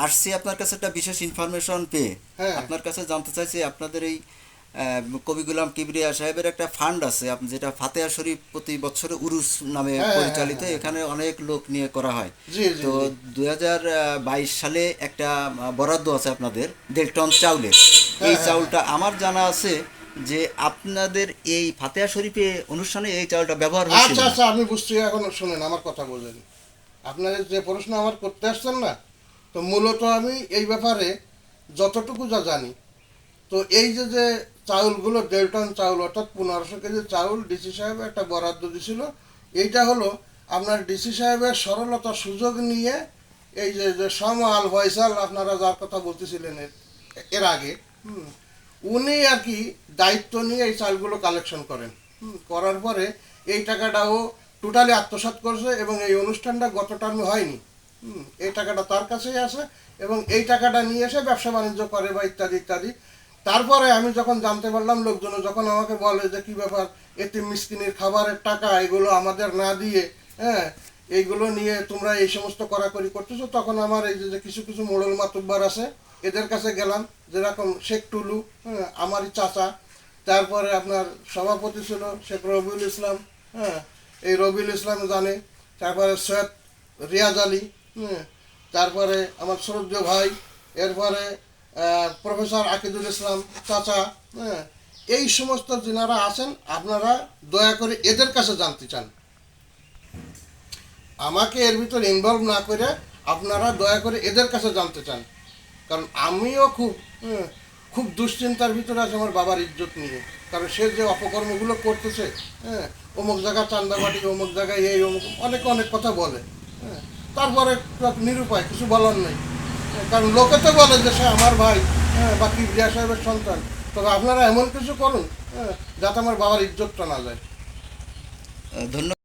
আসছি আপনার কাছে একটা বিশেষ ইনফরমেশন পেয়ে। হ্যাঁ। আপনার কাছে জানতে চাইছি আপনাদের এই কবি গুলাম কিবরিয়া সাহেবের একটা ফান্ড আছে যেটা ফাতেহা শরীফ প্রতি বছরে উরুস নামে হ্যাঁ, পরিচালিত হ্যাঁ, এখানে অনেক লোক নিয়ে করা হয়। তো। দুই সালে একটা বরাদ্দ আছে আপনাদের দেড় টন চাউলের এই চাউলটা আমার জানা আছে যে আপনাদের এই ফাতেহা শরীফে অনুষ্ঠানে এই চাউলটা ব্যবহার আচ্ছা আচ্ছা আমি বুঝছি এখন শুনেন আমার কথা বলেন। আপনারা যে প্রশ্ন আমার করতে আসছেন না তো মূলত আমি এই ব্যাপারে যতটুকু যা জানি। তো এই যে যে চাউলগুলো, দেড় টন চাউল, অর্থাৎ পনেরোশো কেজি চাউল ডিসি সাহেব একটা বরাদ্দ দিছিল, এইটা হলো আপনার ডিসি সাহেবের সরলতা সুযোগ নিয়ে এই যে যে সম আল ভয়সাল আপনারা যার কথা বলতেছিলেন এর- আগে উনি আর কি দায়িত্ব নিয়ে এই চালগুলো কালেকশন করেন। করার পরে এই টাকাটাও টোটালি আত্মসাৎ করছে এবং এই অনুষ্ঠানটা গত টার্মে হয়নি। এই টাকাটা তার কাছেই আছে এবং এই টাকাটা নিয়ে এসে ব্যবসা বাণিজ্য করে বা ইত্যাদি ইত্যাদি। তারপরে আমি যখন জানতে পারলাম লোকজন যখন আমাকে বলে যে কি ব্যাপার, এতে মিসকিনের খাবারের টাকা, এগুলো আমাদের না দিয়ে হ্যাঁ এইগুলো নিয়ে তোমরা এই সমস্ত করাকরি করতেছো, তখন আমার এই যে কিছু কিছু মোড়ল মাতুব্বার আছে, এদের কাছে গেলাম, যেরকম শেখ টুলু হ্যাঁ আমারই চাচা, তারপরে আপনার সভাপতি ছিল শেখ রবিউল ইসলাম হ্যাঁ এই রবিউল ইসলাম জানে, তারপরে সৈয়দ রিয়াজ আলী তারপরে আমার শ্রদ্ধেয় ভাই এরপরে প্রফেসর আকিদুল ইসলাম চাচা হ্যাঁ এই সমস্ত যিনারা আছেন আপনারা দয়া করে এদের কাছে জানতে চান। আমাকে এর ভিতর ইনভলভ না করে আপনারা দয়া করে এদের কাছে জানতে চান। কারণ আমিও খুব হ্যাঁ, খুব দুশ্চিন্তার ভিতরে আছে আমার বাবার ইজ্জত নিয়ে। কারণ সে যে অপকর্মগুলো করতেছে হ্যাঁ অমুক জায়গা চান্দাবাটি অমুক জায়গায় এই অমুক অনেক অনেক কথা বলে হ্যাঁ। তারপরে নিরুপায়, কিছু বলার নেই। কারণ লোকে তো বলে যে সে আমার ভাই হ্যাঁ বা কিবরিয়া সাহেবের সন্তান। তবে আপনারা এমন কিছু করুন হ্যাঁ যাতে আমার বাবার ইজ্জতটা না যায়। ধন্যবাদ।